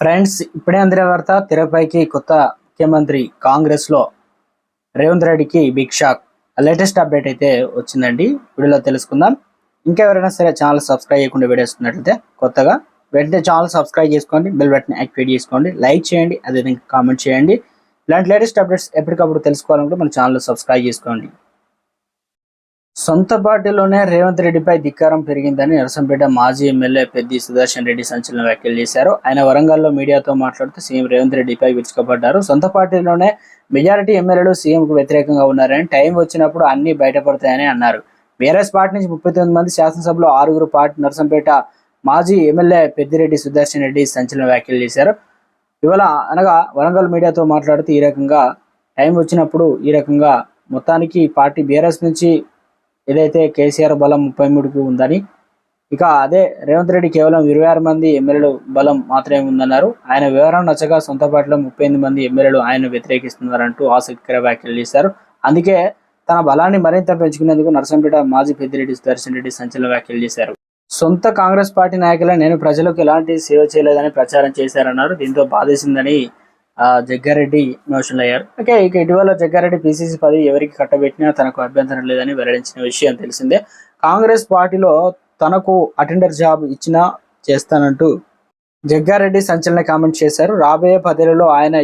Friends ఇప్పుడే అందిన వార్త తెరపైకి కొత్త ముఖ్యమంత్రి కాంగ్రెస్లో రేవంత్ రెడ్డికి బిగ్ షాక్. లేటెస్ట్ అప్డేట్ అయితే వచ్చిందండి. వీడియోలో తెలుసుకుందాం. ఇంకా ఎవరైనా సరే ఛానల్ సబ్స్క్రైబ్ చేయకుండా వీడియో వస్తున్నట్లయితే కొత్తగా వెంటనే ఛానల్ సబ్స్క్రైబ్ చేసుకోండి బెల్ బటన్ యాక్టివేట్ చేసుకోండి లైక్ చేయండి అదేవిధంగా కామెంట్ చేయండి. ఇలాంటి లేటెస్ట్ అప్డేట్స్ ఎప్పటికప్పుడు తెలుసుకోవాలంటే మన ఛానల్ సబ్స్క్రైబ్ చేసుకోండి. సొంత పార్టీలోనే రేవంత్ రెడ్డిపై ధిక్కారం పెరిగిందని నరసంపేట మాజీ ఎమ్మెల్యే పెద్ది సుదర్శన్ రెడ్డి సంచలన వ్యాఖ్యలు చేశారు. ఆయన వరంగల్లో మీడియాతో మాట్లాడుతూ సీఎం రేవంత్ రెడ్డిపై విరుచుకుపడ్డారు. సొంత పార్టీలోనే మెజారిటీ ఎమ్మెల్యేలు సీఎంకు వ్యతిరేకంగా ఉన్నారని టైం వచ్చినప్పుడు అన్ని బయటపడతాయని అన్నారు. బీఆర్ఎస్ పార్టీ నుంచి ముప్పై తొమ్మిది మంది శాసనసభలో ఆరుగురు పార్టీ నరసంపేట మాజీ ఎమ్మెల్యే పెద్దిరెడ్డి సుదర్శన్ రెడ్డి సంచలన వ్యాఖ్యలు చేశారు. ఇవాళ అనగా వరంగల్ మీడియాతో మాట్లాడుతూ ఈ రకంగా టైం వచ్చినప్పుడు ఈ రకంగా మొత్తానికి పార్టీ బీఆర్ఎస్ నుంచి ఏదైతే కేసీఆర్ బలం ముప్పై మూడుకి ఉందని ఇక అదే రేవంత్ రెడ్డి కేవలం ఇరవై ఆరు మంది ఎమ్మెల్యేలు బలం మాత్రమే ఉందన్నారు. ఆయన వివరణ నచ్చగా సొంత పార్టీలో ముప్పై ఎనిమిది మంది ఎమ్మెల్యేలు ఆయన వ్యతిరేకిస్తున్నారంటూ ఆసక్తికర వ్యాఖ్యలు చేశారు. అందుకే తన బలాన్ని మరింత పెంచుకునేందుకు నరసంపేట మాజీ పెద్దిరెడ్డి సుదర్శన్ రెడ్డి సంచలన వ్యాఖ్యలు చేశారు. సొంత కాంగ్రెస్ పార్టీ నాయకులే నేను ప్రజలకు ఎలాంటి సేవ చేయలేదని ప్రచారం చేశారన్నారు. దీంతో బాధేసిందని జగ్గారెడ్డి మోషన్ అయ్యారు. ఓకే ఇక ఇటీవల జగ్గారెడ్డి పిసిసి పది ఎవరికి కట్టబెట్టినా తనకు అభ్యంతరం లేదని వెల్లడించిన విషయం తెలిసిందే. కాంగ్రెస్ పార్టీలో తనకు అటెండర్ జాబ్ ఇచ్చినా చేస్తానంటూ జగ్గారెడ్డి సంచలన కామెంట్ చేశారు. రాబోయే పదేళ్ళలో ఆయన